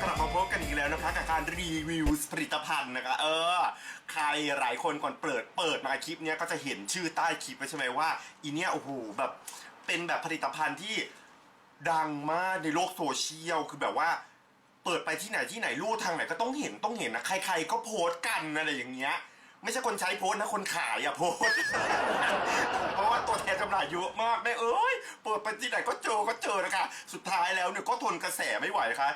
กลับมาพบกันอีกแล้วนะคะกับการรีวิวผลิตภัณฑ์นะคะ เออ ใครหลายคนก่อนเปิดเปิดมาคลิปเนี้ยก็จะเห็นชื่อใต้คลิปไว้ใช่ไหมว่าอีเนี้ยโอ้โหแบบเป็นแบบผลิตภัณฑ์ที่ดังมากในโลกโซเชียลคือแบบว่า เปิดไปที่ไหนที่ไหนลู่ทางไหนก็ต้องเห็นต้องเห็นนะใคร ๆ ก็โพสต์กันอะไรอย่างเงี้ยไม่ใช่คนใช้โพสนะคนขายอะโพสเพราะว่าตัวแทนจำหน่ายเยอะมากแม่เอ้ยเปิดไปที่ไหนก็เจอก็เจอนะคะ สุดท้ายแล้วเนี่ยก็ทนกระแสไม่ไหวนะคะ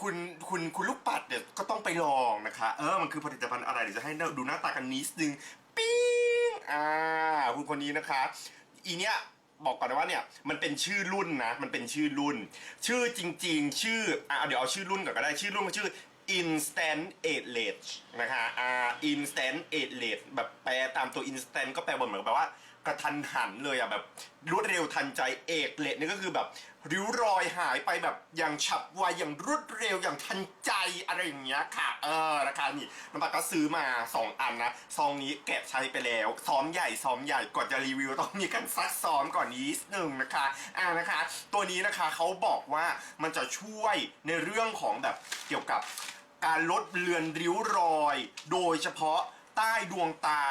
คุณคุณคุณลูกปัดเนี่ยวก็ต้องไปลองนะคะ เออมันคือผลิตภัณฑ์อะไรเดี๋ยวจะให้ดูหน้าตากันนิดนึงปิ้งอ่าคุณคนนี้นะคะ อีเนี้ยบอกก่อนนะว่าเนี่ยมันเป็นชื่อรุ่นนะ มันเป็นชื่อรุ่น ชื่อจริง ๆ ชื่ออะเดี๋ยวเอาชื่อรุ่นก่อนก็ได้ชื่อรุ่นมันชื่อ instant age นะคะอ่า instant age แบบแปลตามตัว instant ก็แปลว่าเหมือนแบบว่า กระทันหันเลยอะแบบรวดเร็วทันใจเอกเลดนี่ก็คือแบบ ริ้วรอยหายไปแบบอย่างฉับไวอย่างรวดเร็วอย่างทันใจอะไรอย่างเงี้ยค่ะเออนะคะนี่น้ำปากก็ซื้อมา 2 อันนะซองนี้แกะใช้ไปแล้วซ้อมใหญ่ซ้อมใหญ่ก่อนจะรีวิวต้องมีการซักซ้อมก่อนนิดนึงนะคะอ่านะคะ ตัวนี้นะคะเขาบอกว่ามันจะช่วยในเรื่องของแบบเกี่ยวกับการลดเลือนริ้วรอย โดยเฉพาะ ใต้ดวงตา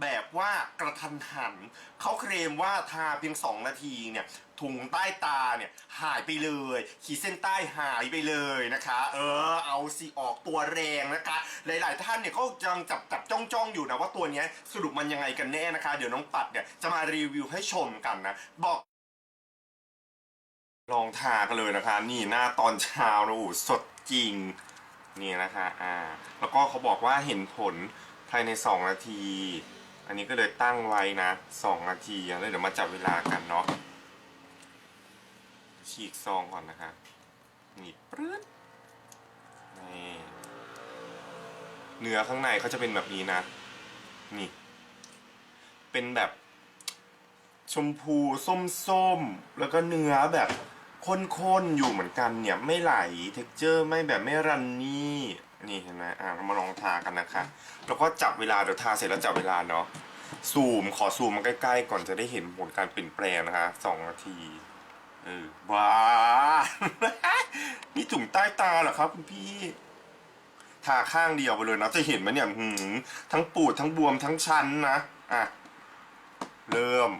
แบบว่ากระทันหัน เขาเคลมว่าทาเพียง 2 นาทีเนี่ยถุงใต้ตาเนี่ยหายไปเลย ขีดเส้นใต้หายไปเลยนะคะ เออ เอาสิออกตัวแรงนะคะ หลาย ๆ ท่านเนี่ยก็ยังจับจับจ้องจ้องอยู่นะว่าตัวนี้สรุปมันยังไงกันแน่นะคะ เดี๋ยวน้องปัดเนี่ยจะมารีวิวให้ชมกันนะ บอกลองทากันเลยนะคะ นี่หน้าตอนเช้านะโอ้สดจริง นี่นะคะอ่าแล้วก็เขาบอกว่าเห็นผล ภายใน 2 นาที อันนี้ก็เลยตั้งไว้นะ 2 นาทีแล้วเดี๋ยวมาจับเวลากันเนาะฉีกซองก่อนนะคะนี่ปรึ๊ดนี่เนื้อข้างในเขาจะเป็นแบบนี้นะ นี่ เป็นแบบ ชมพูส้มๆแล้วก็เนื้อแบบข้นๆอยู่เหมือนกันเนี่ย ไม่ไหลเท็กเจอร์ไม่แบบไม่รันนี่ นี่เห็นไหมอะเรามาลองทากันนะคะแล้วก็จับเวลาเดี๋ยวทาเสร็จแล้วจับเวลาเนาะซูมขอซูมมาใกล้ๆก่อนจะได้เห็นผลการเปลี่ยนแปลงนะคะสองนาทีเออว้า นี่ถุงใต้ตาเหรอครับคุณพี่ทาข้างเดียวไปเลยนะจะเห็นไหมเนี่ยหืมทั้งปูดทั้งบวมทั้งชันนะอะเริ่ม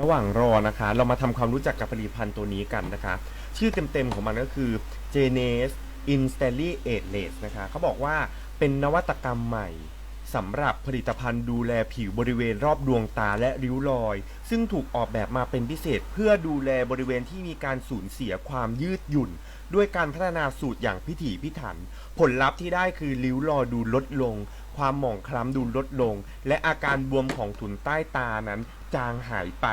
ระหว่างรอนะคะ เรามาทำความรู้จักกับผลิตภัณฑ์ตัวนี้กันนะคะ ชื่อเต็มๆของมันก็คือ j n e s Instantly Ageless นะคะเขาบอกว่าเป็นนวัตกรรมใหม่สำหรับผลิตภัณฑ์ดูแลผิวบริเวณรอบดวงตาและริ้วรอย ซึ่งถูกออกแบบมาเป็นพิเศษเพื่อดูแลบริเวณที่มีการสูญเสียความยืดหยุ่น ด้วยการพัฒนาสูตรอย่างพิถีพิถัน ผลลัพธ์ที่ได้คือริ้วรอยดูลดลง ความหมองคล้ำดูลดลง และอาการบวมของถุนใต้ตานั้น จางหายไป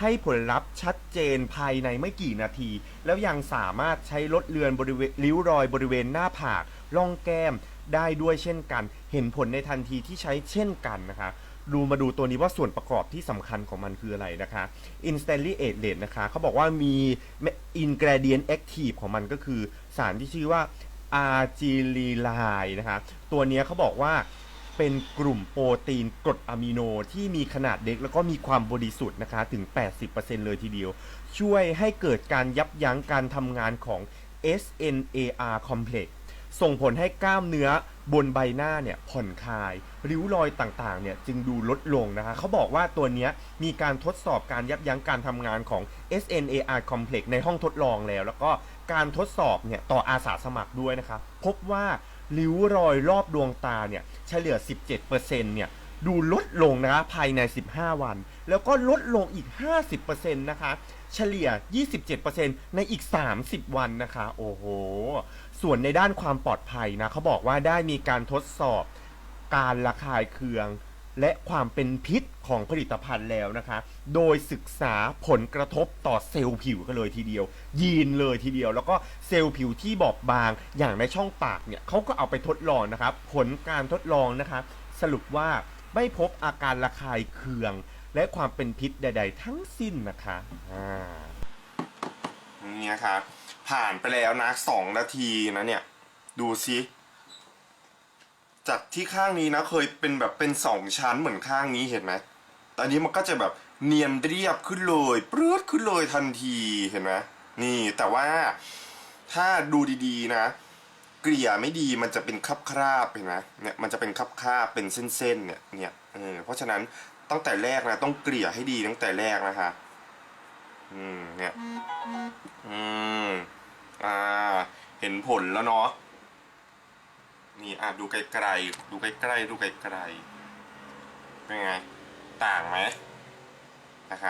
ให้ผลลัพธ์ชัดเจนภายในไม่กี่นาที แล้วยังสามารถใช้ลดเลือนบริเวณริ้วรอยบริเวณหน้าผากร่องแก้มได้ด้วยเช่นกัน เห็นผลในทันทีที่ใช้เช่นกันนะคะ ดูมาดูตัวนี้ว่าส่วนประกอบที่สำคัญของมันคืออะไรนะคะ Instantly a g e d นะคะเขาบอกว่ามี ingredient active ของมันก็คือสารที่ชื่อว่า a r g i l l i นะคะ ตัวนี้เขาบอกว่าเป็นกลุ่มโปรตีนกรดอะมิโนที่มีขนาดเล็กแล้วก็มีความบริสุทธิ์นะคะ ถึง 80%เลยทีเดียว ช่วยให้เกิดการยับยั้งการทำงานของ SNAR complex ส่งผลให้กล้ามเนื้อบนใบหน้าเนี่ยผ่อนคลาย ริ้วรอยต่างๆเนี่ยจึงดูลดลงนะคะเขาบอกว่าตัวนี้มีการทดสอบการยับยั้งการทำงานของ SNAR complex ในห้องทดลองแล้ว แล้วก็การทดสอบเนี่ยต่ออาสาสมัครด้วยนะคะพบว่าริ้วรอยรอบดวงตาเนี่ยเฉลี่ย 17%เนี่ยดูลดลงนะคะภายใน 15 วัน แล้วก็ลดลงอีก 50%นะคะ เฉลี่ย 27%ในอีก 30 วันนะคะ โอ้โห ส่วนในด้านความปลอดภัยนะเขาบอกว่าได้มีการทดสอบการระคายเคือง และความเป็นพิษของผลิตภัณฑ์แล้วนะคะ โดยศึกษาผลกระทบต่อเซลล์ผิวกันเลยทีเดียว ยีนเลยทีเดียว แล้วก็เซลล์ผิวที่บอบบางอย่างในช่องปากเนี่ยเขาก็เอาไปทดลองนะครับ ผลการทดลองนะคะ สรุปว่าไม่พบอาการระคายเคือง และความเป็นพิษใด ๆ ทั้งสิ้นนะคะอ่านี่นะครับ ผ่านไปแล้วนะสองนาทีนะเนี่ย ดูซิจากที่ข้างนี้นะเคยเป็นแบบเป็นสองชั้นเหมือนข้างนี้เห็นไหมแต่อันนี้มันก็จะแบบเนียนเรียบขึ้นเลยปรื๊ดขึ้นเลยทันทีเห็นไหมนี่แต่ว่าถ้าดูดีๆนะ เกลี่ยไม่ดีมันจะเป็นคราบคราบเห็นไหมเนี่ยมันจะเป็นคราบคราบเป็นเส้นๆเนี่ยเนี่ยเออเพราะฉะนั้นตั้งแต่แรกนะต้องเกลี่ยให้ดีตั้งแต่แรกนะคะอืมเนี่ยอืม ห็นผลแล้วเนาะนี่อะดูไกลๆดูใกล้ๆดูไกลๆเป็นไง ต่างไหมนะคะ